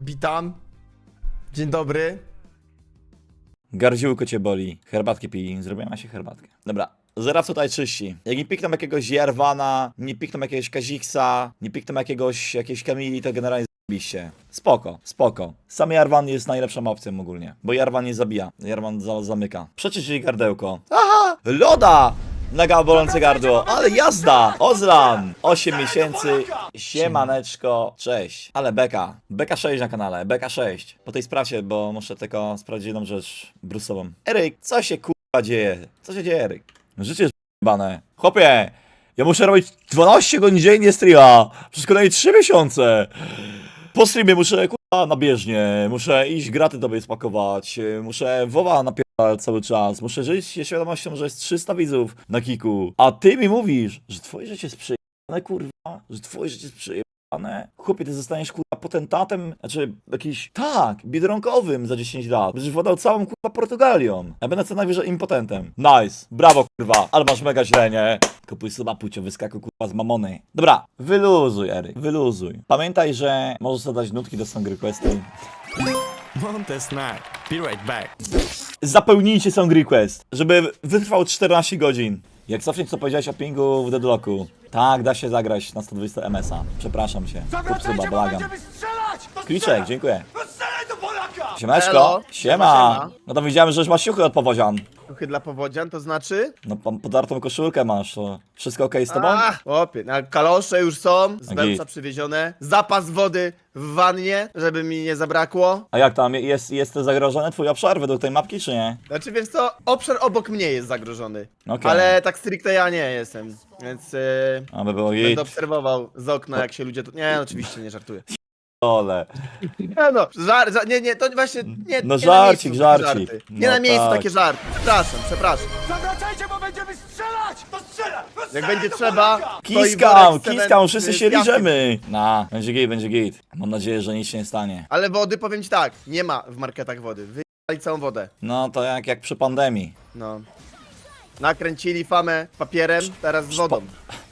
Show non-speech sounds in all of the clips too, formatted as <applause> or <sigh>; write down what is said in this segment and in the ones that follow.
Witam. Dzień dobry. Gardziółko cię boli. Herbatki pij. Zrobiłem się herbatkę. Dobra. Zera tutaj czyści. Jak nie pikną jakiegoś Jarwana, nie pikną jakiegoś Kaziksa, nie pikną jakiegoś, jakiejś Kamili, to generalnie zabiście. Spoko, spoko. Sam Jarvan jest najlepszą opcją ogólnie, bo Jarvan nie zabija. Jarvan za zamyka. Przeczyść gardełko. Aha! Loda! Mega bolące gardło, ale jazda! Ozlan! 8 miesięcy, siemaneczko, cześć. Ale Beka, Beka 6 na kanale, Beka 6. Po tej sprawie, bo muszę tylko sprawdzić jedną rzecz brusową. Eryk, co się kurwa dzieje? Co się dzieje, Eryk? Życie jest bane. Chłopie, ja muszę robić 12 godzin dziennie streama przez kolejne 3 miesiące. Po streamie muszę kurwa na bieżnie, muszę iść graty tobie spakować, muszę WoWa napierdalać cały czas, muszę żyć się świadomością, że jest 300 widzów na kiku, a ty mi mówisz, że twoje życie jest przyjemne, kurwa, że twoje życie jest przyjemne. Chłopie, ty zostaniesz kurwa potentatem, znaczy jakiś, tak, biedronkowym za 10 lat. Będziesz władał całą kurwa Portugalią. Ja będę co najwyżej impotentem. Nice, brawo kurwa, ale masz mega źle, nie? Kupuj suba, pucio, wyskakuj kurwa z mamony. Dobra, wyluzuj Eryk, wyluzuj. Pamiętaj, że możesz zadać nutki do song requesty. Monte Snack. Be right back. Zapełnijcie song request, żeby wytrwał 14 godzin. Jak cofniesz co powiedziałeś o pingu w deadlocku. Tak, da się zagrać na 120 MS-a. Przepraszam cię. Kup suba, błagam. Kliczek, dziękuję. Siemeczko, Elo. siema. Siema. No to widziałem, że już masz siuchy od powodzian. Ruchy dla powodzian, to znaczy? No pan podartą koszulkę masz, to wszystko okej z tobą? A, chłopie, no, kalosze już są, z git. przywiezione, zapas wody w wannie, żeby mi nie zabrakło. A jak tam, jest, jest zagrożony twój obszar według tej mapki, czy nie? Znaczy, więc co, obszar obok mnie jest zagrożony, Okej. ale tak stricte ja nie jestem, więc yy, Aby było git. będę obserwował z okna, jak się ludzie tu... Nie, oczywiście, nie żartuję. Ole. Nie no, żar, żar, nie, nie, to właśnie, nie, No nie żarcik, na miejscu takie żarcik. żarty. Nie No na miejscu tak. takie żarty, przepraszam, przepraszam. Zawracajcie, bo będziemy strzelać! To strzelaj! To Jak będzie trzeba, to i Kiskam, worek z kiskam, wszyscy się piaskiem. liczymy. Na, będzie git, będzie git. Mam nadzieję, że nic się nie stanie. Ale wody, powiem ci tak, nie ma w marketach wody, wyjechali całą wodę. No to jak, jak przy pandemii. No. Nakręcili famę papierem, teraz z wodą.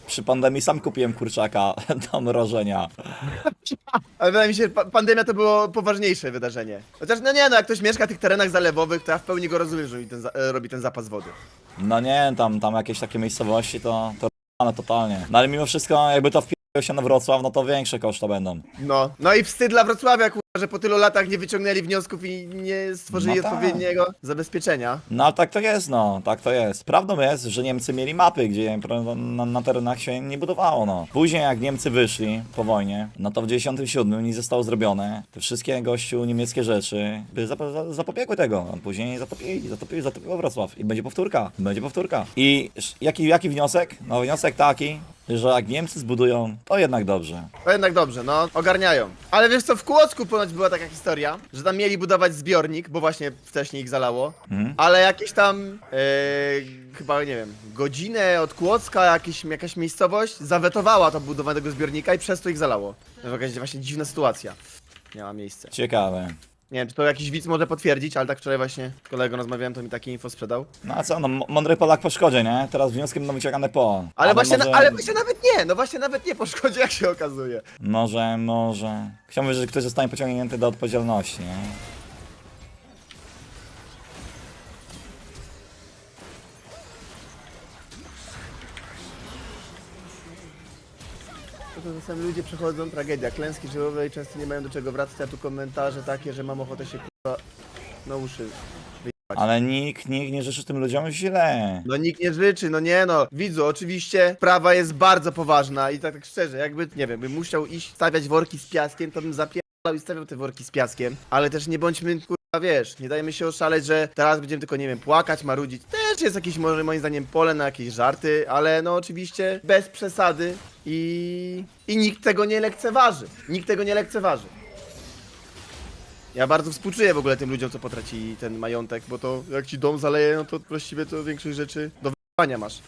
Przy pandemii sam kupiłem kurczaka <laughs> do mrożenia. <laughs> Ale wydaje mi się, że pa pandemia to było poważniejsze wydarzenie. Chociaż, no nie no, jak ktoś mieszka w tych terenach zalewowych, to ja w pełni go rozumiem, że robi ten, za e, robi ten zapas wody. No nie, tam, tam jakieś takie miejscowości to, to r***ane totalnie. No ale mimo wszystko, jakby to wpiło się na Wrocław, no to większe koszty będą. No. No i wstyd dla Wrocławia, kurwa, że po tylu latach nie wyciągnęli wniosków i nie stworzyli No tak. odpowiedniego zabezpieczenia. No ale tak to jest, no, tak to jest. Prawdą jest, że Niemcy mieli mapy, gdzie na, na terenach się nie budowało, no. Później jak Niemcy wyszli po wojnie, no to w 97 nie zostało zrobione. Te wszystkie gościu niemieckie rzeczy by zap- za- zapobiegły tego. A później zatopili, zatopili, zatopiło Wrocław. I będzie powtórka, będzie powtórka. I sz- jaki, jaki wniosek? No wniosek taki, że jak Niemcy zbudują, to jednak dobrze. To jednak dobrze, no, ogarniają. Ale wiesz co, w Kłodzku ponoć była taka historia, że tam mieli budować zbiornik, bo właśnie wcześniej ich zalało, Mhm. ale jakieś tam, e, chyba, nie wiem, godzinę od Kłodzka jakiś, jakaś miejscowość zawetowała to budowanie tego zbiornika i przez to ich zalało. To jakaś właśnie dziwna sytuacja miała miejsce. Ciekawe. Nie wiem, czy to jakiś widz może potwierdzić, ale tak wczoraj właśnie z kolegą rozmawiałem, to mi takie info sprzedał. No a co, no m- mądry Polak po szkodzie, nie? Teraz wnioskiem będą wyciągane po. Ale, właśnie, może... na, ale właśnie nawet nie, no właśnie nawet nie po szkodzie, jak się okazuje. Może, może. Chciałbym, że ktoś zostanie pociągnięty do odpowiedzialności, nie? Czasami ludzie przechodzą, tragedia, klęski żywiołowe i często nie mają do czego wracać, a tu komentarze takie, że mam ochotę się kurwa na uszy wyjebać. Ale nikt, nikt nie życzy tym ludziom źle. No nikt nie życzy, no nie no. Widzu, oczywiście sprawa jest bardzo poważna i tak, tak szczerze, jakby, nie wiem, bym musiał iść stawiać worki z piaskiem, to bym zapierdalał i stawiał te worki z piaskiem, ale też nie bądźmy kurwa, wiesz, nie dajmy się oszaleć, że teraz będziemy tylko, nie wiem, płakać, marudzić. Też jest jakieś, może moim zdaniem, pole na jakieś żarty, ale no oczywiście bez przesady i... i nikt tego nie lekceważy. Nikt tego nie lekceważy. Ja bardzo współczuję w ogóle tym ludziom, co potracili ten majątek, bo to jak ci dom zaleje, no to właściwie to większość rzeczy do wypania masz.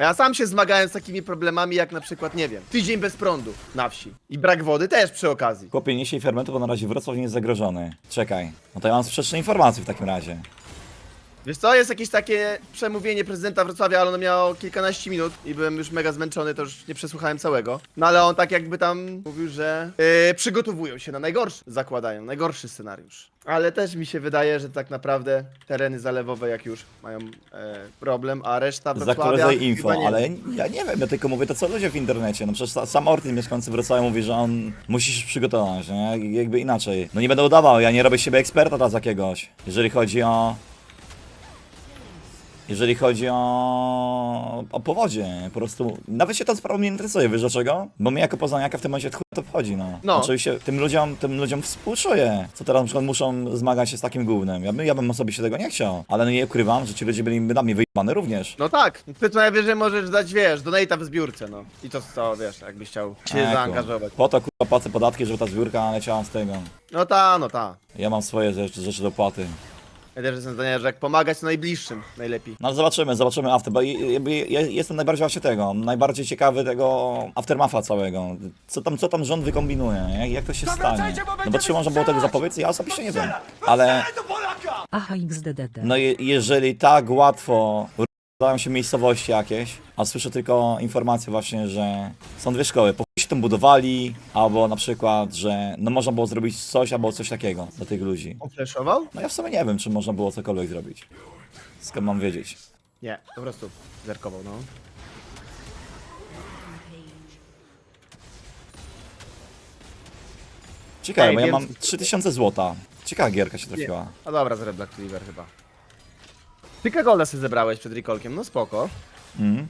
A ja sam się zmagałem z takimi problemami, jak na przykład, nie wiem, tydzień bez prądu na wsi. I brak wody też przy okazji. Chłopie, nie siej fermentu, bo na razie Wrocław nie jest zagrożony. Czekaj. No to ja mam sprzeczne informacje w takim razie. Wiesz co, jest jakieś takie przemówienie prezydenta Wrocławia, ale ono miało kilkanaście minut i byłem już mega zmęczony, to już nie przesłuchałem całego. No ale on tak jakby tam mówił, że yy, przygotowują się na najgorszy, zakładają, najgorszy scenariusz. Ale też mi się wydaje, że tak naprawdę tereny zalewowe jak już mają e, problem, a reszta Wrocławia Zakładaj info, chyba nie. ale ja nie wiem, ja tylko mówię to co ludzie w internecie. No przecież sa- sam Ortiz mieszkający w Wrocławiu mówi, że on musi się przygotować, nie? Jakby inaczej. No nie będę udawał, ja nie robię z siebie eksperta teraz jakiegoś. Jeżeli chodzi o... Jeżeli chodzi o, o powodzie, po prostu nawet się ta sprawa mnie interesuje, wiesz dlaczego? Bo mnie jako poznaniaka w tym momencie chuj to wchodzi, no. No. Oczywiście tym ludziom, tym ludziom współczuję, co teraz na przykład muszą zmagać się z takim gównem. Ja bym, ja bym osobiście tego nie chciał, ale no nie ukrywam, że ci ludzie byli na mnie wyjebane również. No tak, ty co najwyżej możesz dać, wiesz, donate'a w zbiórce, no. I to co, wiesz, jakbyś chciał się Eko. zaangażować. Po to kurwa płacę podatki, żeby ta zbiórka leciała z tego. No ta, no ta. Ja mam swoje rzeczy, rzeczy do płaty. Ja też jestem zdania, że jak pomagać najbliższym, najlepiej. No ale zobaczymy, zobaczymy after, bo ja, ja, ja jestem najbardziej właśnie tego, najbardziej ciekawy tego aftermafa całego. Co tam, co tam rząd wykombinuje, jak, jak to się stanie. No bo czy można było tego zapowiedzieć? Ja osobiście nie wiem. Ale! Aha, XDDD. no je, jeżeli tak łatwo rozdają się miejscowości jakieś, a słyszę tylko informacje właśnie, że są dwie szkoły, po chuj się tam budowali, albo na przykład, że no można było zrobić coś albo coś takiego dla tych ludzi. On flashował? No ja w sumie nie wiem, czy można było cokolwiek zrobić. Skąd mam wiedzieć? Nie, po prostu zerkował, no. Ciekawe, Ej, bo ja wiem, mam co- 3000 złota. Ciekawa gierka się trafiła. No dobra, z Red Black Cleaver chyba. Tylko golda sobie zebrałeś przed recallkiem, no spoko. Mhm.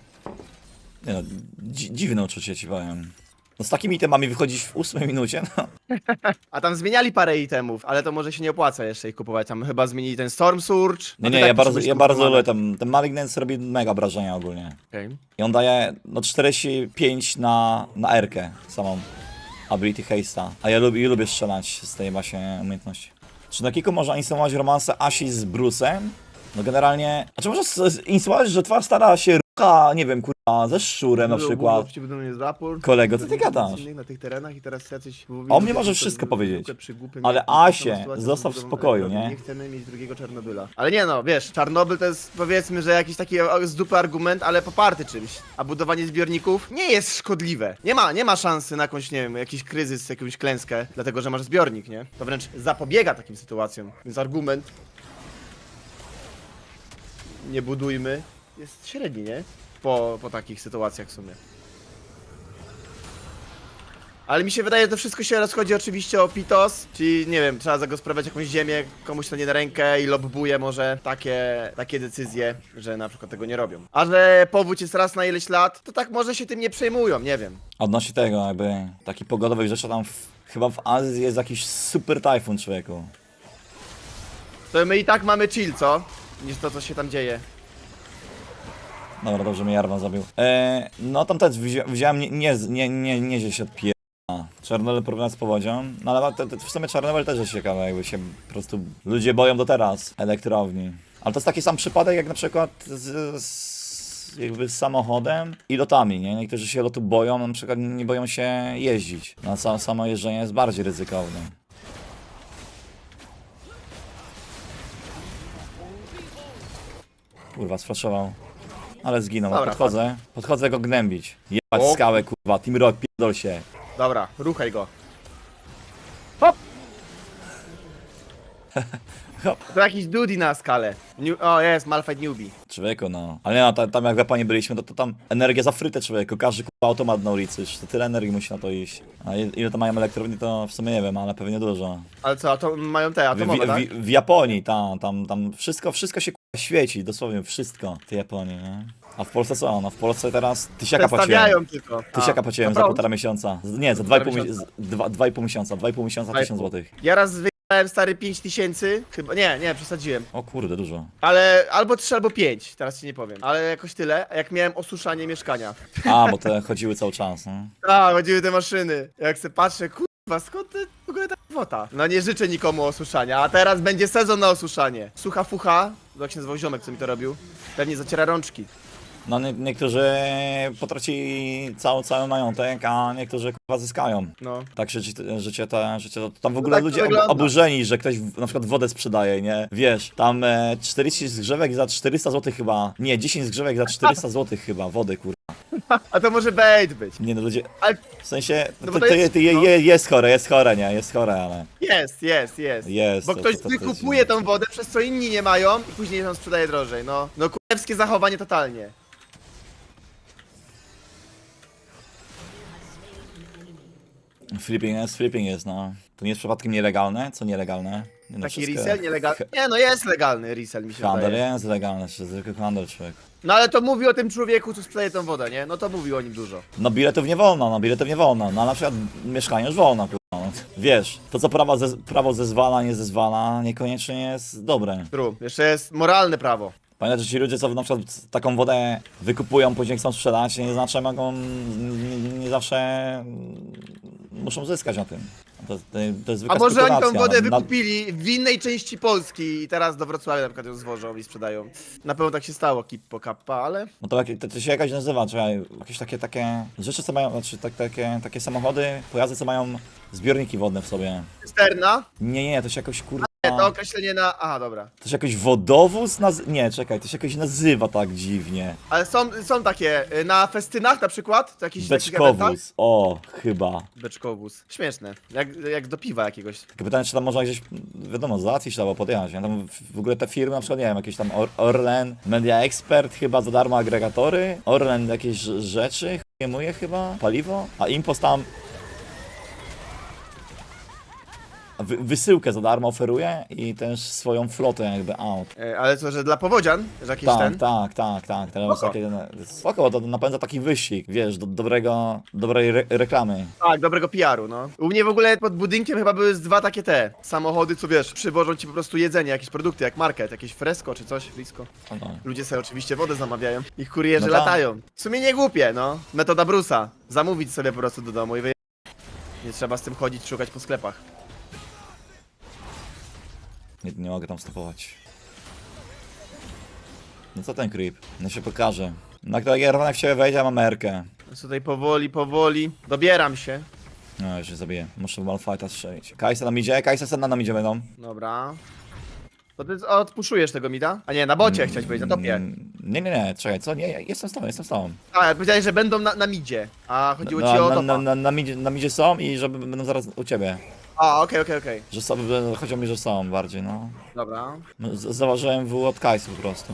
Nie no, dzi dziwne uczucie ci powiem. No z takimi temami wychodzić w ósmej minucie, no. <laughs> A tam zmieniali parę itemów, ale to może się nie opłaca jeszcze ich kupować. Tam chyba zmienili ten Storm Surge. a Nie, ty nie, tak ja bardzo, ja bardzo lubię ten, ten Malignance robi mega wrażenia ogólnie. Okej. I on daje no 45 na, na R-kę samą ability haste'a. A ja lubię, lubię strzelać z tej właśnie umiejętności. Czy na kiku można instalować romansę Asi z Bruce'em? No generalnie... A czy możesz instalować, że twarz stara się rucha, nie wiem, kurwa, ze szczurem na przykład? raport. Kolego, co ty gadasz? Na tych terenach i teraz jacyś... On mi może wszystko powiedzieć. Ale Asię zostaw w spokoju, nie? Nie chcemy mieć drugiego Czarnobyla. Ale nie no, wiesz, Czarnobyl to jest powiedzmy, że jakiś taki o, z dupy argument, ale poparty czymś. A budowanie zbiorników nie jest szkodliwe. Nie ma, nie ma szansy na jakąś, nie wiem, jakiś kryzys, jakąś klęskę, dlatego że masz zbiornik, nie? To wręcz zapobiega takim sytuacjom. Więc argument nie budujmy jest średni, nie? Po, po takich sytuacjach w sumie. Ale mi się wydaje, że to wszystko się rozchodzi oczywiście o PITOS, czyli nie wiem, trzeba zagospodarować jakąś ziemię, komuś to nie na rękę i lobbuje może takie, takie decyzje, że na przykład tego nie robią. A że powódź jest raz na ileś lat, to tak może się tym nie przejmują, nie wiem. Odnośnie tego, jakby taki pogodowych rzeczy tam w, chyba w Azji jest jakiś super tajfun człowieku. To my i tak mamy chill, co? Niż to, co się tam dzieje. Dobra, dobrze mnie Jarvan zabił. E, no tam też wzi wziąłem nie, nie, nie, nie, nie, że się odpier... Czarnobyl porównać z powodzią, no ale te, te, w sumie Czarnobyl też jest ciekawe, jakby się po prostu ludzie boją do teraz elektrowni. Ale to jest taki sam przypadek jak na przykład z, z jakby z samochodem i lotami, nie? Niektórzy się lotu boją, na przykład nie boją się jeździć. No samo, samo jeżdżenie jest bardziej ryzykowne. Kurwa, sfraszował. Ale zginął. Dobra, podchodzę, podchodzę go gnębić. Jebać O. skałę, kurwa, Team Rock, pierdol się. Dobra, ruchaj go. Hop! <laughs> Hop. To jakiś dudi na skalę. New o, jest, Malfight Newbie. Człowieku, no. Ale nie, no, tam, tam jak w Japonii byliśmy, to, to tam energia za frytę, człowieku. Każdy kurwa automat na ulicy, to tyle energii musi na to iść. A ile ile tam mają elektrowni, to w sumie nie wiem, ale pewnie dużo. Ale co, to mają te W, atomowe, tak? w, w Japonii, tam, tam, tam wszystko, wszystko się świeci, dosłownie wszystko w tej Japonii, nie? A w Polsce co? No w Polsce teraz tysiaka płaciłem. Przedstawiają tylko. Tysiaka płaciłem za półtora miesiąca. Z- Nie, za dwa i pół, mi- miesiąca. z- dwa, dwa i pół miesiąca. Dwa i pół miesiąca, Dwa i tysiąc pół. złotych. Ja raz wyjechałem stary 5000, chyba, nie, nie, przesadziłem. O kurde, dużo. Ale albo 3, albo 5, teraz ci nie powiem. Ale jakoś tyle, jak miałem osuszanie mieszkania. A, bo te chodziły cały czas, no. A, chodziły te maszyny. Jak se patrzę, kurwa, skąd ty w ogóle ta kwota? No nie życzę nikomu osuszania, a teraz będzie sezon na osuszanie. Sucha fucha, jak się nazywał ziomek, co mi to robił, pewnie zaciera rączki. No nie, niektórzy potracili cały, cały majątek, a niektórzy kurwa zyskają. No. Tak życie, życie, to, życie to, tam w ogóle tak to ludzie ob, oburzeni, że ktoś w, na przykład wodę sprzedaje, nie? Wiesz, tam e, 40 zgrzewek za 400 zł chyba, nie, 10 zgrzewek za 400 zł chyba, wody kurwa. <laughs> A to może bait być. Nie no ludzie, Ale w sensie, No to, bo to, to je, jest- to je, no. je, jest chore, jest chore, nie? Jest chore, ale jest, jest, jest. jest. Bo to- ktoś to- to- to jest wykupuje tą wodę, przez co inni nie mają i później ją sprzedaje drożej. No, no kurewskie zachowanie totalnie. Flipping jest, flipping jest, no. To nie jest przypadkiem nielegalne? Co nielegalne? Nie, no, Taki wszystko- resell nielegalny. Nie no, jest legalny resell mi się Handel wydaje. jest legalny, czy zwykły handel, człowiek. No ale to mówi o tym człowieku, co sprzedaje tą wodę, nie? No to mówi o nim dużo. No biletów nie wolno, no biletów nie wolno, no na przykład mieszkanie już wolno, kurwa. No. Wiesz, to co prawo, zez, prawo zezwala, nie zezwala, niekoniecznie jest dobre. True. Jeszcze jest moralne prawo. Pamiętaj, że ci ludzie, co na przykład taką wodę wykupują, później chcą sprzedać, nie znaczy mogą, nie, nie zawsze muszą zyskać na tym. To, to, jest A może oni tą wodę Na- wykupili w innej części Polski i teraz do Wrocławia na przykład ją zwożą i sprzedają. Na pewno tak się stało, Kippo Kappa, ale... No to, to, to się jakaś nazywa, czekaj, jakieś takie, takie rzeczy, co mają, znaczy tak, takie, takie samochody, pojazdy, co mają zbiorniki wodne w sobie. Cysterna? Nie, nie, to się jakoś kurwa... To określenie na... Aha, dobra. To się jakoś wodowóz naz... Nie, czekaj, to się jakoś nazywa tak dziwnie. Ale są, są takie, y, na festynach na przykład, to jakiś. Beczkowóz, o, chyba. Beczkowóz. Śmieszne. Jak, jak do piwa jakiegoś. Tylko pytanie, czy tam można gdzieś, wiadomo, załatwić albo podjechać. nie? Tam w- w ogóle te firmy, na przykład, nie wiem, jakieś tam Or Orlen, Media Expert, chyba za darmo agregatory, Orlen jakieś rz- rzeczy, chujemuje chyba, paliwo, a Impost tam wy wysyłkę za darmo oferuje i też swoją flotę jakby aut. E, ale co, że dla powodzian? Że jakiś Tak, ten? tak, tak, tak. Teraz Spoko. takie, spoko, bo to napędza taki wyścig, wiesz, do dobrego, dobrej re reklamy. Tak, dobrego PR-u, no. U mnie w ogóle pod budynkiem chyba były z dwa takie te samochody, co wiesz, przywożą ci po prostu jedzenie, jakieś produkty, jak market, jakieś fresco czy coś blisko. No, no. Ludzie sobie oczywiście wodę zamawiają. Ich kurierzy No tak. latają. W sumie nie głupie, no. Metoda Brusa. Zamówić sobie po prostu do domu i wyje... Nie trzeba z tym chodzić, szukać po sklepach. Nie, nie mogę tam stopować. No co ten creep? No się pokaże. No jak to jak w ciebie wejdzie, mam merkę. Więc tutaj powoli, powoli. Dobieram się. No już się zabiję. Muszę Malfighta strzelić. Kajsa nam idzie, Kajsa Senna nam idzie będą. Dobra. To ty odpuszujesz tego mida? A nie, na bocie chciałeś powiedzieć, na topie. Mm, Nie, nie, nie, czekaj, co? Nie, ja jestem z tobą, jestem z tobą. A, powiedziałeś, że będą na, na midzie. A chodziło ci No, o na, topa. na, na, na, midzie, na midzie są i że będą zaraz u ciebie. A, okej, okej, okej. Że są, chodziło mi, że są bardziej, no. Dobra. No, z- Zauważyłem W od Kajsu po prostu.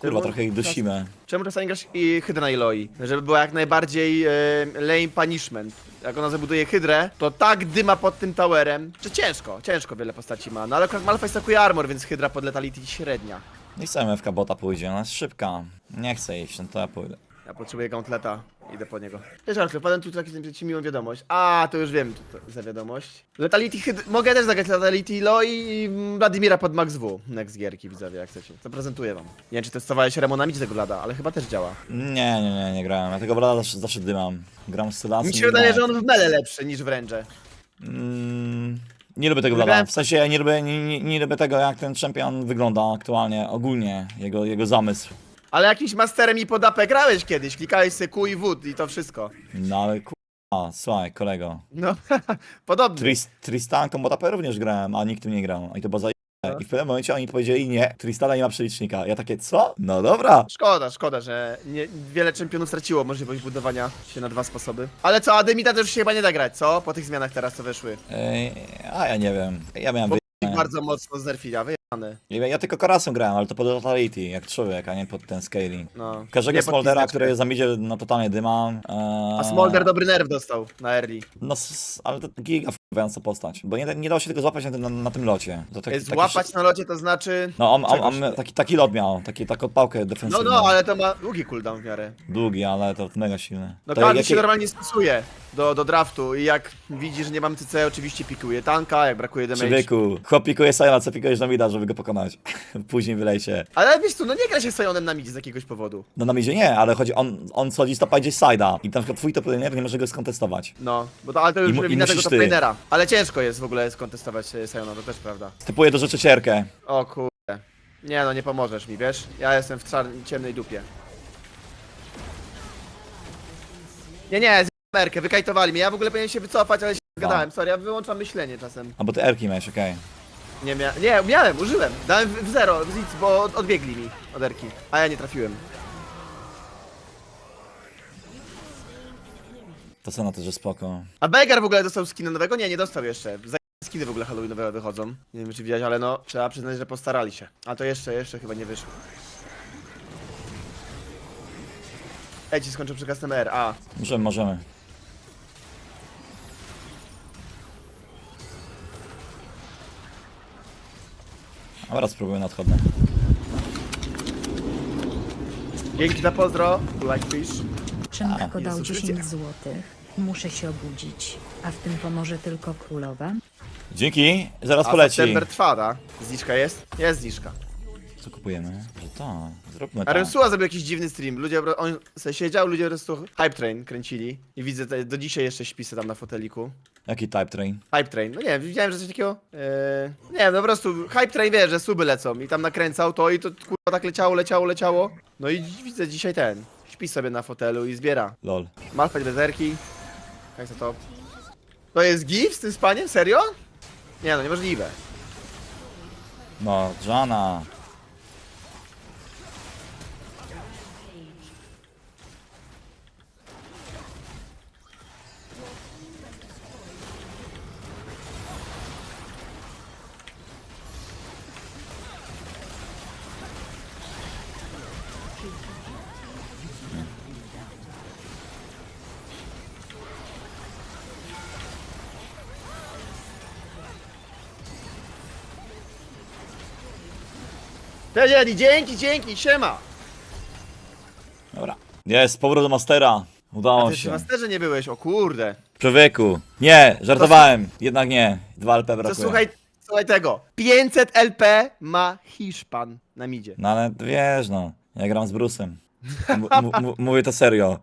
Kurwa, trochę ich dusimy. Czemu czasami grasz i hydrę na Iloi? Żeby była jak najbardziej e, lame punishment. Jak ona zabuduje hydrę, to tak dyma pod tym towerem, że ciężko, ciężko wiele postaci ma. No ale akurat Malphite stakuje armor, więc hydra pod letality średnia. Nie chcę MFK bota pójdzie, ona jest szybka. Nie chcę iść, no to ja pójdę. Ja potrzebuję gauntleta, idę po niego. Cześć Arthur, podam tu taką ci miłą wiadomość. A, to już wiem to, to, za wiadomość. Letality hyd... Mogę też zagrać Letality Iloi i Vladimira pod Max W. Next gierki widzowie, jak chcecie. Zaprezentuję wam. Nie wiem, czy testowałeś Remonami tego Lada, ale chyba też działa. Nie, nie, nie, nie grałem. Ja tego brada zawsze, zawsze dymam. Gram z Sylasem. Mi się wydaje, że on w mele lepszy niż w ręże. Mm, nie lubię tego brada. W sensie ja nie lubię, nie, nie, nie lubię tego, jak ten champion wygląda aktualnie, ogólnie, jego, jego zamysł. Ale jakimś masterem i pod AP grałeś kiedyś, klikałeś sobie Q i W i to wszystko. No ale kurwa, słuchaj, kolego. No, <laughs> podobnie. Tris, Tristanką Botapę również grałem, a nikt tu nie grał. I to było za No. I w pewnym momencie oni powiedzieli nie, Tristana nie ma przelicznika. Ja takie, co? No dobra. Szkoda, szkoda, że nie, wiele czempionów straciło możliwość budowania się na dwa sposoby. Ale co, Ademita też się chyba nie da grać, co? Po tych zmianach teraz, co wyszły. Ej, a ja nie wiem. Ja miałem Bo wy... bardzo mocno znerfila, wyjebane. ja, ja tylko Karasem grałem, ale to pod Totality, jak człowiek, a nie pod ten scaling. No. Każdego Nie pod Smoldera, pisteczkę. który zamidzie, no totalnie dymam. Eee, A Smolder dobry nerw dostał na early. No, s- ale to giga wkurzająca postać, bo nie, nie dało się tego złapać na, tym- na, na tym locie. To taki, Złapać na locie to znaczy... No, on, on, on taki, taki lot miał, taki, taką pałkę No, defensywną. no, ale to ma długi cooldown w miarę. Długi, ale to mega silny. No to każdy się normalnie stosuje do, do draftu i jak widzi, że nie mam CC, oczywiście pikuje tanka, jak brakuje damage. Człowieku, chłop pikuje Sajona, co pikujesz na mida, żeby go pokonać. <laughs> Później wylejcie. Ale wiesz co, no nie gra się Sionem na midzie z jakiegoś powodu. No na midzie nie, ale chodzi, on, on schodzi stopa gdzieś side'a i na przykład twój top laner nie może go skontestować. No, bo to, ale to już mu- i wina tego musisz ty. Ale ciężko jest w ogóle skontestować e, Siona, to też prawda. Typuje do rzeczy cierkę. O kurde. Nie no, nie pomożesz mi, wiesz? Ja jestem w czar- ciemnej dupie. Nie, nie, z Merkę, wykajtowali mnie. Ja w ogóle powinienem się wycofać, ale się No. zgadałem. Sorry, ja wyłączam myślenie czasem. A bo ty erki miałeś, okej. Nie, mia nie, miałem, użyłem. Dałem w, w zero, w nic, bo od- odbiegli mi oderki. A ja nie trafiłem. To co na to, że spoko. A Begar w ogóle dostał skina nowego? Nie, nie dostał jeszcze. Za skiny w ogóle Halloweenowe wychodzą. Nie wiem czy widziałeś, ale no, trzeba przyznać, że postarali się. A to jeszcze, jeszcze chyba nie wyszło. Ej, ci skończę przy Customer, a. Możemy, możemy. Dobra, spróbuję nadchodne. Dzięki za pozdro, like fish. Szymko dał Jezu, 10 życie. złotych. Muszę się obudzić. A w tym pomoże tylko królowa? Dzięki, zaraz A poleci. September trwa, da? Zniżka jest? Jest zniżka. Co kupujemy? Że to, zróbmy A to. Rensuła zrobił jakiś dziwny stream. Ludzie, on se siedział, ludzie po prostu Hype Train kręcili. I widzę, te, do dzisiaj jeszcze śpi se tam na foteliku. Jaki type train? Hype Train, no nie wiem, widziałem, że coś takiego. Yy, nie wiem, no po prostu Hype Train wie, że suby lecą i tam nakręcał to i to kurwa tak leciało, leciało, leciało. No i widzę dzisiaj ten. Śpi sobie na fotelu i zbiera. Lol. Malfać bezerki. Jak to to? To jest GIF z tym spaniem? Serio? Nie no, niemożliwe. No, Jana. Cześć Edi, dzięki, dzięki, siema! Dobra. Jest, powrót do Mastera. Udało Ty się. masterze nie byłeś, o kurde. Człowieku. Nie, żartowałem. Jednak nie. Dwa LP To brakuje. słuchaj, słuchaj tego. 500 LP ma Hiszpan na midzie. No ale wiesz no, ja gram z Brusem. M- m- m- mówię to serio.